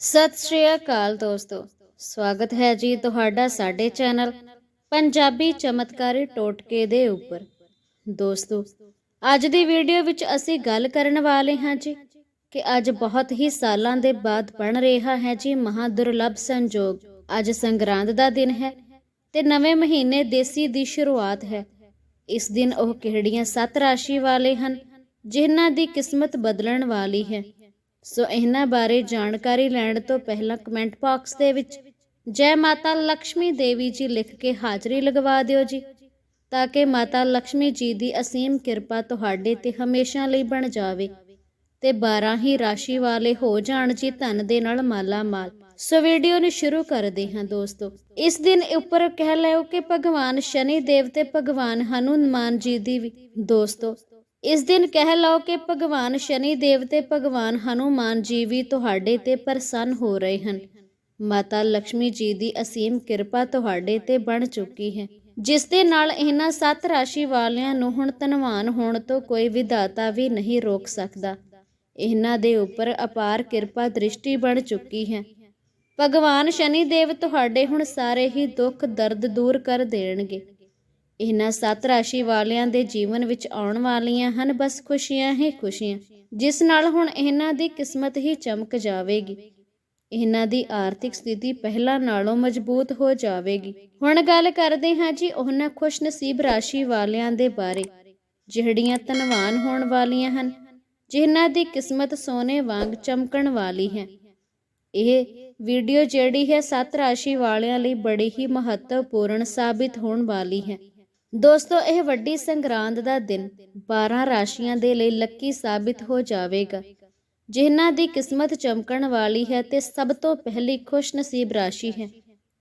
ਸਤਿ ਸ਼੍ਰੀ ਅਕਾਲ ਦੋਸਤੋ। ਸਵਾਗਤ ਹੈ ਜੀ ਤੁਹਾਡਾ ਸਾਡੇ ਚੈਨਲ ਪੰਜਾਬੀ ਚਮਤਕਾਰੀ ਟੋਟਕੇ ਦੇ ਉੱਪਰ। ਦੋਸਤੋ, ਅੱਜ ਦੀ ਵੀਡੀਓ ਵਿੱਚ ਅਸੀਂ ਗੱਲ ਕਰਨ ਵਾਲੇ ਹਾਂ ਜੀ ਕਿ ਅੱਜ ਬਹੁਤ ਹੀ ਸਾਲਾਂ ਦੇ ਬਾਅਦ ਬਣ ਰਿਹਾ ਹੈ ਜੀ ਮਹਾ ਦੁਰਲੱਭ ਸੰਜੋਗ। ਅੱਜ ਸੰਗਰਾਂਦ ਦਾ ਦਿਨ ਹੈ ਤੇ ਨਵੇਂ ਮਹੀਨੇ ਦੇਸੀ ਦੀ ਸ਼ੁਰੂਆਤ ਹੈ। ਇਸ ਦਿਨ ਉਹ ਕਿਹੜੀਆਂ ਸੱਤ ਰਾਸ਼ੀ ਵਾਲੇ ਹਨ, ਜਿਨ੍ਹਾਂ ਦੀ ਕਿਸਮਤ ਬਦਲਣ ਵਾਲੀ ਹੈ। ਸੋ ਇਹਨਾਂ ਬਾਰੇ ਜਾਣਕਾਰੀ ਲੈਣ ਤੋਂ ਪਹਿਲਾਂ ਕਮੈਂਟ ਬਾਕਸ ਦੇ ਵਿੱਚ ਜੈ ਮਾਤਾ ਲక్ష్ਮੀ ਦੇਵੀ ਜੀ ਲਿਖ ਕੇ ਹਾਜ਼ਰੀ ਲਗਵਾ ਦਿਓ ਜੀ, ਤਾਂ ਕਿ ਮਾਤਾ ਲక్ష్ਮੀ ਜੀ ਦੀ ਅਸੀਮ ਕਿਰਪਾ ਤੁਹਾਡੇ ਤੇ ਹਮੇਸ਼ਾ ਲਈ ਬਣ ਜਾਵੇ ਤੇ 12 ਹੀ ਰਾਸ਼ੀ ਵਾਲੇ ਹੋ ਜਾਣ ਜੀ ਧਨ ਦੇ ਨਾਲ ਮਾਲਾ ਮਾਲ ਸੋ ਵੀਡੀਓ ਨੂੰ ਸ਼ੁਰੂ ਕਰਦੇ ਹਾਂ ਦੋਸਤੋ। ਇਸ ਦਿਨ ਉੱਪਰ ਕਹਿ ਲਿਓ ਕਿ ਭਗਵਾਨ ਸ਼ਨੀ ਦੇਵ ਤੇ ਭਗਵਾਨ ਹਨੂਮਾਨ ਜੀ ਦੀ ਵੀ ਦੋਸਤੋ ਇਸ ਦਿਨ ਕਹਿ ਲਓ ਕਿ ਭਗਵਾਨ ਸ਼ਨੀ ਦੇਵ ਤੇ ਭਗਵਾਨ ਹਨੂਮਾਨ ਜੀ ਵੀ ਤੁਹਾਡੇ ਤੇ ਪ੍ਰਸੰਨ ਹੋ ਰਹੇ ਹਨ। ਮਾਤਾ ਲక్ష్ਮੀ ਜੀ ਦੀ ਅਸੀਮ ਕਿਰਪਾ ਤੁਹਾਡੇ ਤੇ ਬਣ ਚੁੱਕੀ ਹੈ। ਜਿਸ ਦੇ ਨਾਲ ਇਹਨਾਂ ਸੱਤ ਰਾਸ਼ੀ ਵਾਲਿਆਂ ਨੂੰ ਹੁਣ ਧਨਵਾਨ ਹੋਣ ਤੋਂ ਕੋਈ ਵਿਧਾਤਾ ਵੀ ਨਹੀਂ ਰੋਕ ਸਕਦਾ। ਇਹਨਾਂ ਦੇ ਉੱਪਰ ਅਪਾਰ ਕਿਰਪਾ ਦ੍ਰਿਸ਼ਟੀ ਬਣ ਚੁੱਕੀ ਹੈ। ਭਗਵਾਨ ਸ਼ਨੀ ਦੇਵ ਤੁਹਾਡੇ ਹੁਣ ਸਾਰੇ ਹੀ ਦੁੱਖ ਦਰਦ ਦੂਰ ਕਰ ਦੇਣਗੇ। ਇਹਨਾਂ ਸੱਤ ਰਾਸ਼ੀ ਵਾਲਿਆਂ ਦੇ ਜੀਵਨ ਵਿੱਚ ਆਉਣ ਵਾਲੀਆਂ ਹਨ। ਬਸ ਖੁਸ਼ੀਆਂ ਹੀ ਖੁਸ਼ੀਆਂ। ਜਿਸ ਨਾਲ ਹੁਣ ਇਹਨਾਂ ਦੀ ਕਿਸਮਤ ਹੀ ਚਮਕ ਜਾਵੇਗੀ। ਇਹਨਾਂ ਦੀ ਆਰਥਿਕ ਸਥਿਤੀ ਪਹਿਲਾਂ ਨਾਲੋਂ ਮਜ਼ਬੂਤ ਹੋ ਜਾਵੇਗੀ। ਹੁਣ ਗੱਲ ਕਰਦੇ ਹਾਂ ਜੀ ਉਹਨਾਂ ਖੁਸ਼ਨਸੀਬ ਰਾਸ਼ੀ ਵਾਲਿਆਂ ਦੇ ਬਾਰੇ, ਜਿਹੜੀਆਂ ਧਨਵਾਨ ਹੋਣ ਵਾਲੀਆਂ ਹਨ, ਜਿਨ੍ਹਾਂ ਦੀ ਕਿਸਮਤ ਸੋਨੇ ਵਾਂਗ ਚਮਕਣ ਵਾਲੀ ਹੈ। ਇਹ ਵੀਡੀਓ ਜਿਹੜੀ ਹੈ ਸੱਤ ਰਾਸ਼ੀ ਵਾਲਿਆਂ ਲਈ ਬੜੀ ਹੀ ਮਹੱਤਵਪੂਰਨ ਸਾਬਿਤ ਹੋਣ ਵਾਲੀ ਹੈ। ਦੋਸਤੋ, ਇਹ ਵੱਡੀ ਸੰਗਰਾਂਦ ਦਾ ਦਿਨ 12 ਰਾਸ਼ੀਆਂ ਦੇ ਲਈ ਲੱਕੀ ਸਾਬਿਤ ਹੋ ਜਾਵੇਗਾ। ਜਿਨ੍ਹਾਂ ਦੀ ਕਿਸਮਤ ਚਮਕਣ ਵਾਲੀ ਹੈ ਤੇ ਸਭ ਤੋਂ ਪਹਿਲੀ ਖੁਸ਼ਨਸੀਬ ਰਾਸ਼ੀ ਹੈ,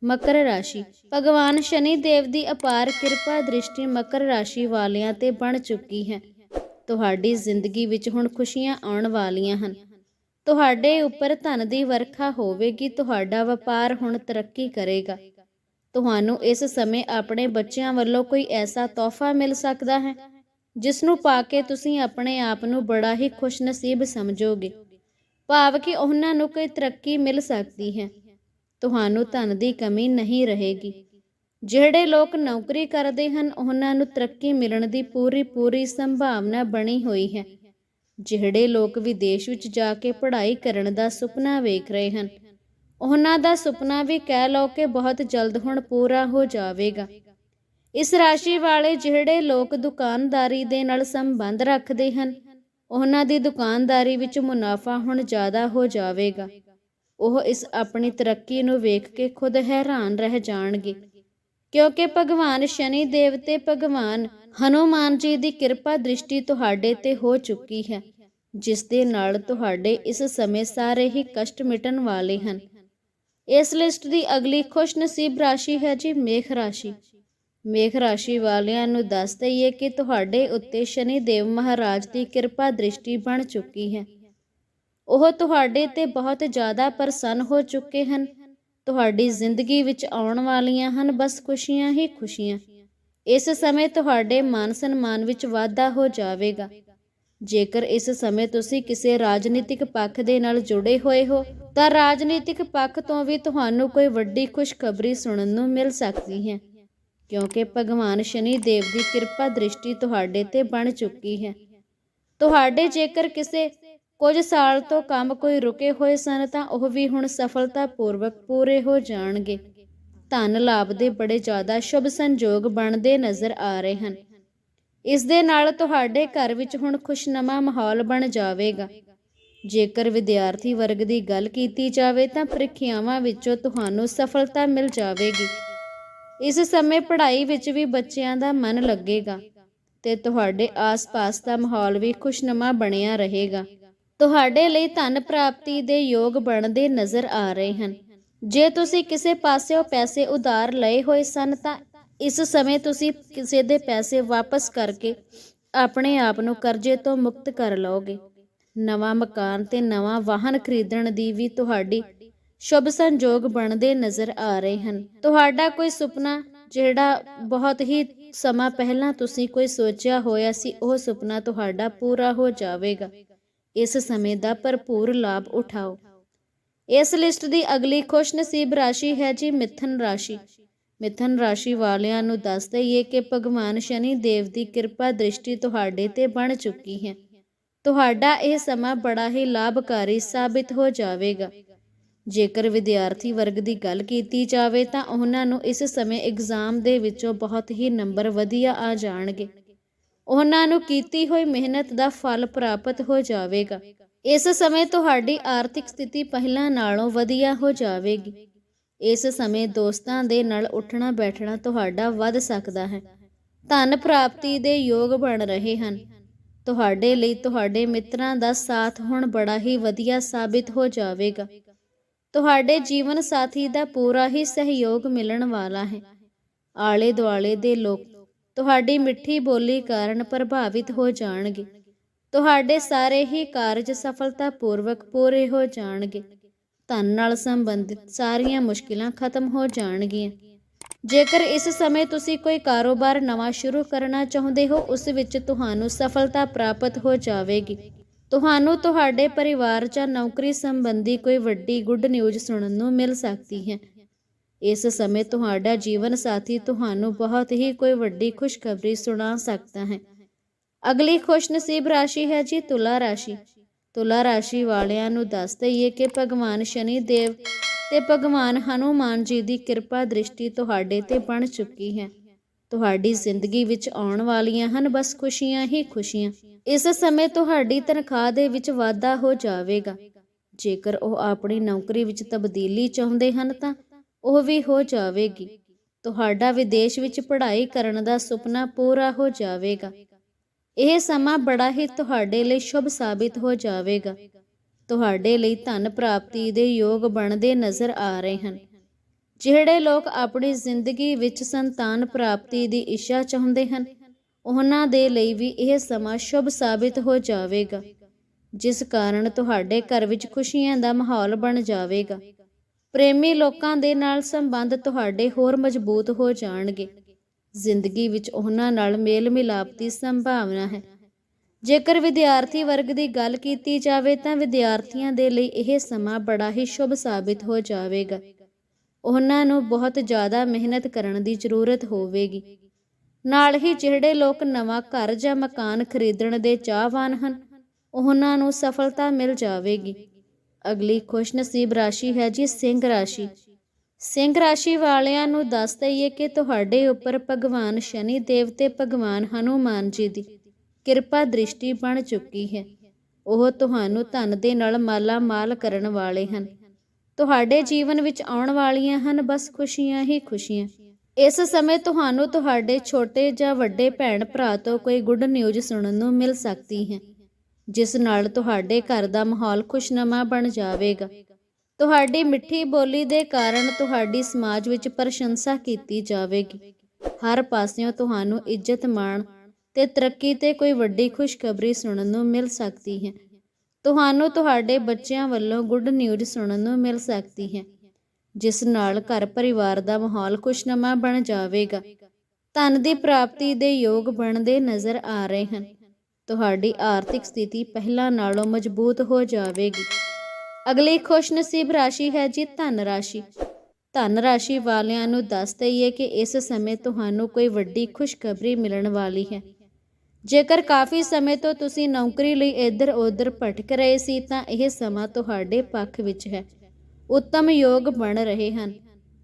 ਮਕਰ ਰਾਸ਼ੀ। ਭਗਵਾਨ ਸ਼ਨੀ ਦੇਵ ਦੀ ਅਪਾਰ ਕਿਰਪਾ ਦ੍ਰਿਸ਼ਟੀ ਮਕਰ ਰਾਸ਼ੀ ਵਾਲਿਆਂ ਤੇ ਬਣ ਚੁੱਕੀ ਹੈ। ਤੁਹਾਡੀ ਜ਼ਿੰਦਗੀ ਵਿੱਚ ਹੁਣ ਖੁਸ਼ੀਆਂ ਆਉਣ ਵਾਲੀਆਂ ਹਨ। ਤੁਹਾਡੇ ਉੱਪਰ ਧਨ ਦੀ ਵਰਖਾ ਹੋਵੇਗੀ, ਤੁਹਾਡਾ ਵਪਾਰ ਹੁਣ ਤਰੱਕੀ ਕਰੇਗਾ। ਤੁਹਾਨੂੰ ਇਸ ਸਮੇਂ ਆਪਣੇ ਬੱਚਿਆਂ ਵੱਲੋਂ ਕੋਈ ਐਸਾ ਤੋਹਫਾ ਮਿਲ ਸਕਦਾ ਹੈ ਜਿਸ ਨੂੰ ਪਾ ਕੇ ਤੁਸੀਂ ਆਪਣੇ ਆਪ ਨੂੰ ਬੜਾ ਹੀ ਖੁਸ਼ਨਸੀਬ ਸਮਝੋਗੇ? ਭਾਵ ਕਿ ਉਹਨਾਂ ਨੂੰ ਕੋਈ ਤਰੱਕੀ ਮਿਲ ਸਕਦੀ ਹੈ। ਤੁਹਾਨੂੰ ਧਨ ਦੀ ਕਮੀ ਨਹੀਂ ਰਹੇਗੀ। ਜਿਹੜੇ ਲੋਕ ਨੌਕਰੀ ਕਰਦੇ ਹਨ, ਉਹਨਾਂ ਨੂੰ ਤਰੱਕੀ ਮਿਲਣ ਦੀ ਪੂਰੀ ਪੂਰੀ ਸੰਭਾਵਨਾ ਬਣੀ ਹੋਈ ਹੈ। ਜਿਹੜੇ ਲੋਕ ਵਿਦੇਸ਼ ਵਿੱਚ ਜਾ ਕੇ ਪੜ੍ਹਾਈ ਕਰਨ ਦਾ ਸੁਪਨਾ ਵੇਖ ਰਹੇ ਹਨ ਉਹਨਾਂ ਦਾ ਸੁਪਨਾ ਵੀ ਕਹਿ ਲਓ ਕਿ ਬਹੁਤ ਜਲਦ ਹੁਣ ਪੂਰਾ ਹੋ ਜਾਵੇਗਾ। ਇਸ ਰਾਸ਼ੀ ਵਾਲੇ ਜਿਹੜੇ ਲੋਕ ਦੁਕਾਨਦਾਰੀ ਦੇ ਨਾਲ ਸੰਬੰਧ ਰੱਖਦੇ ਹਨ, ਉਹਨਾਂ ਦੀ ਦੁਕਾਨਦਾਰੀ ਵਿੱਚ ਮੁਨਾਫਾ ਹੁਣ ਜ਼ਿਆਦਾ ਹੋ ਜਾਵੇਗਾ। ਉਹ ਇਸ ਆਪਣੀ ਤਰੱਕੀ ਨੂੰ ਵੇਖ ਕੇ ਖੁਦ ਹੈਰਾਨ ਰਹਿ ਜਾਣਗੇ। ਕਿਉਂਕਿ ਭਗਵਾਨ ਸ਼ਨੀ ਦੇਵ ਤੇ ਭਗਵਾਨ ਹਨੂਮਾਨ ਜੀ ਦੀ ਕਿਰਪਾ ਦ੍ਰਿਸ਼ਟੀ ਤੁਹਾਡੇ ਤੇ ਹੋ ਚੁੱਕੀ ਹੈ, ਜਿਸ ਦੇ ਨਾਲ ਤੁਹਾਡੇ ਇਸ ਸਮੇਂ ਸਾਰੇ ਹੀ ਕਸ਼ਟ ਮਿਟਣ ਵਾਲੇ ਹਨ। ਇਸ ਲਿਸਟ ਦੀ ਅਗਲੀ ਖੁਸ਼ਨਸੀਬ ਰਾਸ਼ੀ ਹੈ ਜੀ ਮੇਖ ਰਾਸ਼ੀ। ਮੇਖ ਰਾਸ਼ੀ ਵਾਲਿਆਂ ਨੂੰ ਦੱਸ ਦਈਏ ਕਿ ਤੁਹਾਡੇ ਉੱਤੇ ਸ਼ਨੀ ਦੇਵ ਮਹਾਰਾਜ ਦੀ ਕਿਰਪਾ ਦ੍ਰਿਸ਼ਟੀ ਬਣ ਚੁੱਕੀ ਹੈ। ਉਹ ਤੁਹਾਡੇ ਤੇ ਬਹੁਤ ਜ਼ਿਆਦਾ ਪ੍ਰਸੰਨ ਹੋ ਚੁੱਕੇ ਹਨ। ਤੁਹਾਡੀ ਜ਼ਿੰਦਗੀ ਵਿੱਚ ਆਉਣ ਵਾਲੀਆਂ ਹਨ, ਬਸ ਖੁਸ਼ੀਆਂ ਹੀ ਖੁਸ਼ੀਆਂ। ਇਸ ਸਮੇਂ ਤੁਹਾਡੇ ਮਾਨ ਸਨਮਾਨ ਵਿੱਚ ਵਾਧਾ ਹੋ ਜਾਵੇਗਾ। ਜੇਕਰ ਇਸ ਸਮੇਂ ਤੁਸੀਂ ਕਿਸੇ ਰਾਜਨੀਤਿਕ ਪੱਖ ਦੇ ਨਾਲ ਜੁੜੇ ਹੋਏ ਹੋ, ਤਾਂ ਰਾਜਨੀਤਿਕ ਪੱਖ ਤੋਂ ਵੀ ਤੁਹਾਨੂੰ ਕੋਈ ਵੱਡੀ ਖੁਸ਼ਖਬਰੀ ਸੁਣਨ ਨੂੰ ਮਿਲ ਸਕਦੀ ਹੈ, ਕਿਉਂਕਿ ਭਗਵਾਨ ਸ਼ਨੀ ਦੇਵ ਦੀ ਕਿਰਪਾ ਦ੍ਰਿਸ਼ਟੀ ਤੁਹਾਡੇ ਤੇ ਬਣ ਚੁੱਕੀ ਹੈ। ਤੁਹਾਡੇ ਜੇਕਰ ਕਿਸੇ ਕੁਝ ਸਾਲ ਤੋਂ ਕੰਮ ਕੋਈ ਰੁਕੇ ਹੋਏ ਸਨ, ਤਾਂ ਉਹ ਵੀ ਹੁਣ ਸਫਲਤਾਪੂਰਵਕ ਪੂਰੇ ਹੋ ਜਾਣਗੇ। ਧਨ ਲਾਭ ਦੇ ਬੜੇ ਜ਼ਿਆਦਾ ਸ਼ੁਭ ਸੰਜੋਗ ਬਣਦੇ ਨਜ਼ਰ ਆ ਰਹੇ ਹਨ। ਇਸ ਦੇ ਨਾਲ ਤੁਹਾਡੇ ਘਰ ਵਿੱਚ ਹੁਣ ਖੁਸ਼ਨਮਾ ਮਾਹੌਲ ਬਣ ਜਾਵੇਗਾ। ਜੇਕਰ ਵਿਦਿਆਰਥੀ ਵਰਗ ਦੀ ਗੱਲ ਕੀਤੀ ਜਾਵੇ ਤਾਂ ਪ੍ਰੀਖਿਆਵਾਂ ਵਿੱਚੋਂ ਤੁਹਾਨੂੰ ਸਫਲਤਾ ਮਿਲ ਜਾਵੇਗੀ। ਇਸ ਸਮੇਂ ਪੜ੍ਹਾਈ ਵਿੱਚ ਵੀ ਬੱਚਿਆਂ ਦਾ ਮਨ ਲੱਗੇਗਾ ਤੇ ਤੁਹਾਡੇ ਆਸ-ਪਾਸ ਦਾ ਮਾਹੌਲ ਵੀ ਖੁਸ਼ਨਮਾ ਬਣਿਆ ਰਹੇਗਾ। ਤੁਹਾਡੇ ਲਈ ਧਨ ਪ੍ਰਾਪਤੀ ਦੇ ਯੋਗ ਬਣਦੇ ਨਜ਼ਰ ਆ ਰਹੇ ਹਨ। ਜੇ ਤੁਸੀਂ ਕਿਸੇ ਪਾਸਿਓਂ ਪੈਸੇ ਉਧਾਰ ਲਏ ਹੋਏ ਸਨ ਤਾਂ ਇਸ ਸਮੇਂ ਤੁਸੀਂ ਕਿਸੇ ਦੇ ਪੈਸੇ ਵਾਪਸ ਕਰਕੇ ਆਪਣੇ ਆਪ ਨੂੰ ਕਰਜ਼ੇ ਤੋਂ ਮੁਕਤ ਕਰ ਲਓਗੇ। ਨਵਾਂ ਮਕਾਨ ਤੇ ਨਵਾਂ ਵਾਹਨ ਖਰੀਦਣ ਦੀ ਵੀ ਤੁਹਾਡੀ ਸ਼ੁਭ ਸੰਜੋਗ ਬਣਦੇ ਨਜ਼ਰ ਆ ਰਹੇ ਹਨ। ਤੁਹਾਡਾ ਕੋਈ ਸੁਪਨਾ ਜਿਹੜਾ ਬਹੁਤ ਹੀ ਸਮਾਂ ਪਹਿਲਾਂ ਤੁਸੀਂ ਕੋਈ ਸੋਚਿਆ ਹੋਇਆ ਸੀ, ਉਹ ਸੁਪਨਾ ਤੁਹਾਡਾ ਪੂਰਾ ਹੋ ਜਾਵੇਗਾ। ਇਸ ਸਮੇਂ ਦਾ ਭਰਪੂਰ ਲਾਭ ਉਠਾਓ। ਇਸ ਲਿਸਟ ਦੀ ਅਗਲੀ ਖੁਸ਼ਨਸੀਬ ਰਾਸ਼ੀ ਹੈ ਜੀ ਮਿਥਨ ਰਾਸ਼ੀ। ਮਿਥਨ ਰਾਸ਼ੀ ਵਾਲਿਆਂ ਨੂੰ ਦੱਸ ਦਈਏ ਕਿ ਭਗਵਾਨ ਸ਼ਨੀ ਦੇਵ ਦੀ ਕਿਰਪਾ ਦ੍ਰਿਸ਼ਟੀ ਤੁਹਾਡੇ ਤੇ ਬਣ ਚੁੱਕੀ ਹੈ। ਤੁਹਾਡਾ ਇਹ ਸਮਾਂ ਬੜਾ ਹੀ ਲਾਭਕਾਰੀ ਸਾਬਿਤ ਹੋ ਜਾਵੇਗਾ। ਜੇਕਰ ਵਿਦਿਆਰਥੀ ਵਰਗ ਦੀ ਗੱਲ ਕੀਤੀ ਜਾਵੇ ਤਾਂ ਉਹਨਾਂ ਨੂੰ ਇਸ ਸਮੇਂ ਐਗਜ਼ਾਮ ਦੇ ਵਿੱਚੋਂ ਬਹੁਤ ਹੀ ਨੰਬਰ ਵਧੀਆ ਆ ਜਾਣਗੇ। ਉਹਨਾਂ ਨੂੰ ਕੀਤੀ ਹੋਈ ਮਿਹਨਤ ਦਾ ਫਲ ਪ੍ਰਾਪਤ ਹੋ ਜਾਵੇਗਾ। ਇਸ ਸਮੇਂ ਤੁਹਾਡੀ ਆਰਥਿਕ ਸਥਿਤੀ ਪਹਿਲਾਂ ਨਾਲੋਂ ਵਧੀਆ ਹੋ ਜਾਵੇਗੀ। ਇਸ ਸਮੇਂ ਦੋਸਤਾਂ ਦੇ ਨਾਲ ਉੱਠਣਾ ਬੈਠਣਾ ਤੁਹਾਡਾ ਵੱਧ ਸਕਦਾ ਹੈ। ਧਨ ਪ੍ਰਾਪਤੀ ਦੇ ਯੋਗ ਬਣ ਰਹੇ ਹਨ। ਤੁਹਾਡੇ ਲਈ ਤੁਹਾਡੇ ਮਿੱਤਰਾਂ ਦਾ ਸਾਥ ਹੁਣ ਬੜਾ ਹੀ ਵਧੀਆ ਸਾਬਿਤ ਹੋ ਜਾਵੇਗਾ। ਤੁਹਾਡੇ ਜੀਵਨ ਸਾਥੀ ਦਾ ਪੂਰਾ ਹੀ ਸਹਿਯੋਗ ਮਿਲਣ ਵਾਲਾ ਹੈ। ਆਲੇ ਦੁਆਲੇ ਦੇ ਲੋਕ ਤੁਹਾਡੀ ਮਿੱਠੀ ਬੋਲੀ ਕਾਰਨ ਪ੍ਰਭਾਵਿਤ ਹੋ ਜਾਣਗੇ। ਤੁਹਾਡੇ ਸਾਰੇ ਹੀ ਕਾਰਜ ਸਫਲਤਾਪੂਰਵਕ ਪੂਰੇ ਹੋ ਜਾਣਗੇ। ਧਨ ਨਾਲ ਸੰਬੰਧਿਤ ਸਾਰੀਆਂ ਮੁਸ਼ਕਿਲਾਂ ਖਤਮ ਹੋ ਜਾਣਗੀਆਂ। ਜੇਕਰ ਇਸ ਸਮੇਂ ਤੁਸੀਂ ਕੋਈ ਕਾਰੋਬਾਰ ਨਵਾਂ ਸ਼ੁਰੂ ਕਰਨਾ ਚਾਹੁੰਦੇ ਹੋ, ਉਸ ਵਿੱਚ ਤੁਹਾਨੂੰ ਸਫਲਤਾ ਪ੍ਰਾਪਤ ਹੋ ਜਾਵੇਗੀ। ਤੁਹਾਨੂੰ ਤੁਹਾਡੇ ਪਰਿਵਾਰ ਜਾਂ ਨੌਕਰੀ ਸੰਬੰਧੀ ਕੋਈ ਵੱਡੀ ਗੁੱਡ ਨਿਊਜ਼ ਸੁਣਨ ਨੂੰ ਮਿਲ ਸਕਦੀ ਹੈ। ਇਸ ਸਮੇਂ ਤੁਹਾਡਾ ਜੀਵਨ ਸਾਥੀ ਤੁਹਾਨੂੰ ਬਹੁਤ ਹੀ ਕੋਈ ਵੱਡੀ ਖੁਸ਼ਖਬਰੀ ਸੁਣਾ ਸਕਦਾ ਹੈ। ਅਗਲੀ ਖੁਸ਼ਨਸੀਬ ਰਾਸ਼ੀ ਹੈ ਜੀ ਤੁਲਾ ਰਾਸ਼ੀ। ਤੁਲਾ ਰਾਸ਼ੀ ਵਾਲਿਆਂ ਨੂੰ ਦੱਸ ਦਈਏ ਕਿ ਭਗਵਾਨ ਸ਼ਨੀ ਦੇਵ ਤੇ ਭਗਵਾਨ ਹਨੂਮਾਨ ਜੀ ਦੀ ਕਿਰਪਾ ਦ੍ਰਿਸ਼ਟੀ ਤੁਹਾਡੇ ਤੇ ਬਣ ਚੁੱਕੀ ਹੈ। ਤੁਹਾਡੀ ਜ਼ਿੰਦਗੀ ਵਿੱਚ ਆਉਣ ਵਾਲੀਆਂ ਹਨ, ਬਸ ਖੁਸ਼ੀਆਂ ਹੀ ਖੁਸ਼ੀਆਂ। ਇਸ ਸਮੇਂ ਤੁਹਾਡੀ ਤਨਖਾਹ ਦੇ ਵਿੱਚ ਵਾਧਾ ਹੋ ਜਾਵੇਗਾ। ਜੇਕਰ ਉਹ ਆਪਣੀ ਨੌਕਰੀ ਵਿੱਚ ਤਬਦੀਲੀ ਚਾਹੁੰਦੇ ਹਨ ਤਾਂ ਉਹ ਵੀ ਹੋ ਜਾਵੇਗੀ। ਤੁਹਾਡਾ ਵਿਦੇਸ਼ ਵਿੱਚ ਪੜ੍ਹਾਈ ਕਰਨ ਦਾ ਸੁਪਨਾ ਪੂਰਾ ਹੋ ਜਾਵੇਗਾ। ਇਹ ਸਮਾਂ ਬੜਾ ਹੀ ਤੁਹਾਡੇ ਲਈ ਸ਼ੁਭ ਸਾਬਿਤ ਹੋ ਜਾਵੇਗਾ। ਤੁਹਾਡੇ ਲਈ ਧਨ ਪ੍ਰਾਪਤੀ ਦੇ ਯੋਗ ਬਣਦੇ ਨਜ਼ਰ ਆ ਰਹੇ ਹਨ। ਜਿਹੜੇ ਲੋਕ ਆਪਣੀ ਜ਼ਿੰਦਗੀ ਵਿੱਚ ਸੰਤਾਨ ਪ੍ਰਾਪਤੀ ਦੀ ਇੱਛਾ ਚਾਹੁੰਦੇ ਹਨ, ਉਹਨਾਂ ਦੇ ਲਈ ਵੀ ਇਹ ਸਮਾਂ ਸ਼ੁਭ ਸਾਬਿਤ ਹੋ ਜਾਵੇਗਾ, ਜਿਸ ਕਾਰਨ ਤੁਹਾਡੇ ਘਰ ਵਿੱਚ ਖੁਸ਼ੀਆਂ ਦਾ ਮਾਹੌਲ ਬਣ ਜਾਵੇਗਾ। ਪ੍ਰੇਮੀ ਲੋਕਾਂ ਦੇ ਨਾਲ ਸੰਬੰਧ ਤੁਹਾਡੇ ਹੋਰ ਮਜ਼ਬੂਤ ਹੋ ਜਾਣਗੇ। ਜ਼ਿੰਦਗੀ ਵਿੱਚ ਉਹਨਾਂ ਨਾਲ ਮੇਲ ਮਿਲਾਪ ਦੀ ਸੰਭਾਵਨਾ ਹੈ। ਜੇਕਰ ਵਿਦਿਆਰਥੀ ਵਰਗ ਦੀ ਗੱਲ ਕੀਤੀ ਜਾਵੇ ਤਾਂ ਵਿਦਿਆਰਥੀਆਂ ਦੇ ਲਈ ਇਹ ਸਮਾਂ ਬੜਾ ਹੀ ਸ਼ੁਭ ਸਾਬਿਤ ਹੋ ਜਾਵੇਗਾ। ਉਹਨਾਂ ਨੂੰ ਬਹੁਤ ਜ਼ਿਆਦਾ ਮਿਹਨਤ ਕਰਨ ਦੀ ਜ਼ਰੂਰਤ ਹੋਵੇਗੀ। ਨਾਲ ਹੀ ਜਿਹੜੇ ਲੋਕ ਨਵਾਂ ਘਰ ਜਾਂ ਮਕਾਨ ਖਰੀਦਣ ਦੇ ਚਾਹਵਾਨ ਹਨ, ਉਹਨਾਂ ਨੂੰ ਸਫਲਤਾ ਮਿਲ ਜਾਵੇਗੀ। ਅਗਲੀ ਖੁਸ਼ਨਸੀਬ ਰਾਸ਼ੀ ਹੈ ਜੀ ਸਿੰਘ ਰਾਸ਼ੀ। ਸਿੰਘ ਰਾਸ਼ੀ ਵਾਲਿਆਂ ਨੂੰ ਦੱਸ ਦਈਏ ਕਿ ਤੁਹਾਡੇ ਉੱਪਰ ਭਗਵਾਨ ਸ਼ਨੀ ਦੇਵ ਤੇ ਭਗਵਾਨ ਹਨੂਮਾਨ ਜੀ ਦੀ ਕਿਰਪਾ ਦ੍ਰਿਸ਼ਟੀ ਬਣ ਚੁੱਕੀ ਹੈ। ਉਹ ਤੁਹਾਨੂੰ ਧਨ ਦੇ ਨਾਲ ਮਾਲਾ ਮਾਲ ਕਰਨ ਵਾਲੇ ਹਨ। ਤੁਹਾਡੇ ਜੀਵਨ ਵਿੱਚ ਆਉਣ ਵਾਲੀਆਂ ਹਨ, ਬਸ ਖੁਸ਼ੀਆਂ ਹੀ ਖੁਸ਼ੀਆਂ। ਇਸ ਸਮੇਂ ਤੁਹਾਨੂੰ ਤੁਹਾਡੇ ਛੋਟੇ ਜਾਂ ਵੱਡੇ ਭੈਣ ਭਰਾ ਤੋਂ ਕੋਈ ਗੁੱਡ ਨਿਊਜ਼ ਸੁਣਨ ਨੂੰ ਮਿਲ ਸਕਦੀ ਹੈ, ਜਿਸ ਨਾਲ ਤੁਹਾਡੇ ਘਰ ਦਾ ਮਾਹੌਲ ਖੁਸ਼ਨਮਾ ਬਣ ਜਾਵੇਗਾ। ਤੁਹਾਡੀ ਮਿੱਠੀ ਬੋਲੀ ਦੇ ਕਾਰਨ ਤੁਹਾਡੀ ਸਮਾਜ ਵਿੱਚ ਪ੍ਰਸ਼ੰਸਾ ਕੀਤੀ ਜਾਵੇਗੀ। ਹਰ ਪਾਸਿਓਂ ਤੁਹਾਨੂੰ ਇੱਜ਼ਤ ਮਾਣ ਤੇ ਤਰੱਕੀ ਤੇ ਕੋਈ ਵੱਡੀ ਖੁਸ਼ਖਬਰੀ ਸੁਣਨ ਨੂੰ ਮਿਲ ਸਕਦੀ ਹੈ। ਤੁਹਾਨੂੰ ਤੁਹਾਡੇ ਬੱਚਿਆਂ ਵੱਲੋਂ ਗੁੱਡ ਨਿਊਜ਼ ਸੁਣਨ ਨੂੰ ਮਿਲ ਸਕਦੀ ਹੈ, ਜਿਸ ਨਾਲ ਘਰ ਪਰਿਵਾਰ ਦਾ ਮਾਹੌਲ ਖੁਸ਼ਨਮਾ ਬਣ ਜਾਵੇਗਾ। ਧਨ ਦੀ ਪ੍ਰਾਪਤੀ ਦੇ ਯੋਗ ਬਣਦੇ ਨਜ਼ਰ ਆ ਰਹੇ ਹਨ। ਤੁਹਾਡੀ ਆਰਥਿਕ ਸਥਿਤੀ ਪਹਿਲਾਂ ਨਾਲੋਂ ਮਜ਼ਬੂਤ ਹੋ ਜਾਵੇਗੀ। ਅਗਲੀ ਖੁਸ਼ਨਸੀਬ ਰਾਸ਼ੀ ਹੈ ਜੀ ਧਨ ਰਾਸ਼ੀ। ਧਨ ਰਾਸ਼ੀ ਵਾਲਿਆਂ ਨੂੰ ਦੱਸ ਦਈਏ ਕਿ ਇਸ ਸਮੇਂ ਤੁਹਾਨੂੰ ਕੋਈ ਵੱਡੀ ਖੁਸ਼ਖਬਰੀ ਮਿਲਣ ਵਾਲੀ ਹੈ। ਜੇਕਰ ਕਾਫੀ ਸਮੇਂ ਤੋਂ ਤੁਸੀਂ ਨੌਕਰੀ ਲਈ ਇੱਧਰ-ਉੱਧਰ ਭਟਕ ਰਹੇ ਸੀ, ਤਾਂ ਇਹ ਸਮਾਂ ਤੁਹਾਡੇ ਪੱਖ ਵਿੱਚ ਹੈ। ਉੱਤਮ ਯੋਗ ਬਣ ਰਹੇ ਹਨ,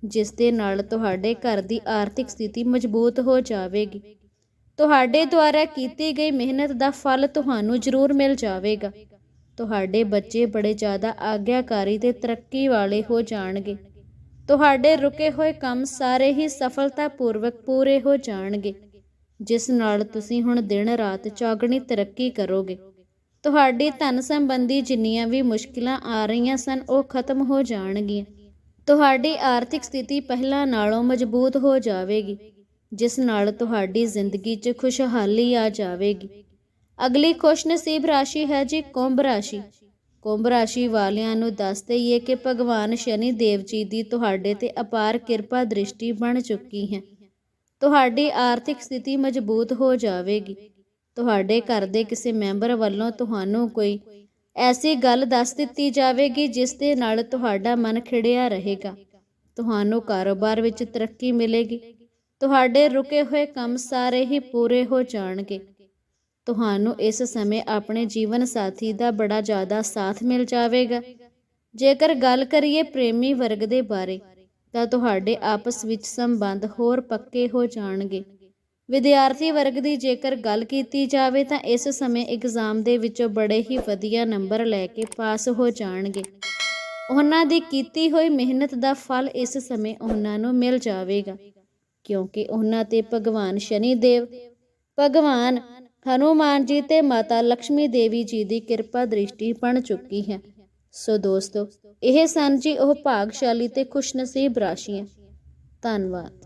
ਜਿਸ ਦੇ ਨਾਲ ਤੁਹਾਡੇ ਘਰ ਦੀ ਆਰਥਿਕ ਸਥਿਤੀ ਮਜ਼ਬੂਤ ਹੋ ਜਾਵੇਗੀ। ਤੁਹਾਡੇ ਦੁਆਰਾ ਕੀਤੀ ਗਈ ਮਿਹਨਤ ਦਾ ਫਲ ਤੁਹਾਨੂੰ ਜ਼ਰੂਰ ਮਿਲ ਜਾਵੇਗਾ। ਤੁਹਾਡੇ ਬੱਚੇ ਬੜੇ ਜ਼ਿਆਦਾ ਆਗਿਆਕਾਰੀ ਤੇ ਤਰੱਕੀ ਵਾਲੇ ਹੋ ਜਾਣਗੇ। ਤੁਹਾਡੇ ਰੁਕੇ ਹੋਏ ਕੰਮ ਸਾਰੇ ਹੀ ਸਫਲਤਾਪੂਰਵਕ ਪੂਰੇ ਹੋ ਜਾਣਗੇ, ਜਿਸ ਨਾਲ ਤੁਸੀਂ ਹੁਣ ਦਿਨ ਰਾਤ ਚੌਗਣੀ ਤਰੱਕੀ ਕਰੋਗੇ। ਤੁਹਾਡੀ ਧਨ ਸੰਬੰਧੀ ਜਿੰਨੀਆਂ ਵੀ ਮੁਸ਼ਕਿਲਾਂ ਆ ਰਹੀਆਂ ਸਨ, ਉਹ ਖਤਮ ਹੋ ਜਾਣਗੀਆਂ। ਤੁਹਾਡੀ ਆਰਥਿਕ ਸਥਿਤੀ ਪਹਿਲਾਂ ਨਾਲੋਂ ਮਜ਼ਬੂਤ ਹੋ ਜਾਵੇਗੀ, ਜਿਸ ਨਾਲ ਤੁਹਾਡੀ ਜ਼ਿੰਦਗੀ 'ਚ ਖੁਸ਼ਹਾਲੀ ਆ ਜਾਵੇਗੀ। ਅਗਲੀ ਖੁਸ਼ਨਸੀਬ ਰਾਸ਼ੀ ਹੈ ਜੀ ਕੁੰਭ ਰਾਸ਼ੀ। ਕੁੰਭ ਰਾਸ਼ੀ ਵਾਲਿਆਂ ਨੂੰ ਦੱਸ ਦਈਏ ਕਿ ਭਗਵਾਨ ਸ਼ਨੀ ਦੇਵ ਜੀ ਦੀ ਤੁਹਾਡੇ ਤੇ ਅਪਾਰ ਕਿਰਪਾ ਦ੍ਰਿਸ਼ਟੀ ਬਣ ਚੁੱਕੀ ਹੈ। ਤੁਹਾਡੀ ਆਰਥਿਕ ਸਥਿਤੀ ਮਜ਼ਬੂਤ ਹੋ ਜਾਵੇਗੀ। ਤੁਹਾਡੇ ਘਰ ਦੇ ਕਿਸੇ ਮੈਂਬਰ ਵੱਲੋਂ ਤੁਹਾਨੂੰ ਕੋਈ ਐਸੀ ਗੱਲ ਦੱਸ ਦਿੱਤੀ ਜਾਵੇਗੀ ਜਿਸ ਦੇ ਨਾਲ ਤੁਹਾਡਾ ਮਨ ਖਿੜਿਆ ਰਹੇਗਾ। ਤੁਹਾਨੂੰ ਕਾਰੋਬਾਰ ਵਿੱਚ ਤਰੱਕੀ ਮਿਲੇਗੀ। ਤੁਹਾਡੇ ਰੁਕੇ ਹੋਏ ਕੰਮ ਸਾਰੇ ਹੀ ਪੂਰੇ ਹੋ ਜਾਣਗੇ। ਤੁਹਾਨੂੰ ਇਸ ਸਮੇਂ ਆਪਣੇ ਜੀਵਨ ਸਾਥੀ ਦਾ ਬੜਾ ਜ਼ਿਆਦਾ ਸਾਥ ਮਿਲ ਜਾਵੇਗਾ। ਜੇਕਰ ਗੱਲ ਕਰੀਏ ਪ੍ਰੇਮੀ ਵਰਗ ਦੇ ਬਾਰੇ, ਤਾਂ ਤੁਹਾਡੇ ਆਪਸ ਵਿੱਚ ਸੰਬੰਧ ਹੋਰ ਪੱਕੇ ਹੋ ਜਾਣਗੇ। ਵਿਦਿਆਰਥੀ ਵਰਗ ਦੀ ਜੇਕਰ ਗੱਲ ਕੀਤੀ ਜਾਵੇ, ਤਾਂ ਇਸ ਸਮੇਂ ਐਗਜ਼ਾਮ ਦੇ ਵਿੱਚੋਂ ਬੜੇ ਹੀ ਵਧੀਆ ਨੰਬਰ ਲੈ ਕੇ ਪਾਸ ਹੋ ਜਾਣਗੇ। ਉਹਨਾਂ ਦੀ ਕੀਤੀ ਹੋਈ ਮਿਹਨਤ ਦਾ ਫਲ ਇਸ ਸਮੇਂ ਉਹਨਾਂ ਨੂੰ ਮਿਲ ਜਾਵੇਗਾ, ਕਿਉਂਕਿ ਉਹਨਾਂ ਤੇ ਭਗਵਾਨ ਸ਼ਨੀ ਦੇਵ ਭਗਵਾਨ ਹਨੂਮਾਨ ਜੀ ਤੇ ਮਾਤਾ ਲక్ష్ਮੀ ਦੇਵੀ ਜੀ ਦੀ ਕਿਰਪਾ ਦ੍ਰਿਸ਼ਟੀ ਬਣ ਚੁੱਕੀ ਹੈ। ਸੋ ਦੋਸਤੋ, ਇਹ ਸਨ ਜੀ ਉਹ ਭਾਗਸ਼ਾਲੀ ਤੇ ਖੁਸ਼ਨਸੀਬ ਰਾਸ਼ੀਆਂ। ਧੰਨਵਾਦ।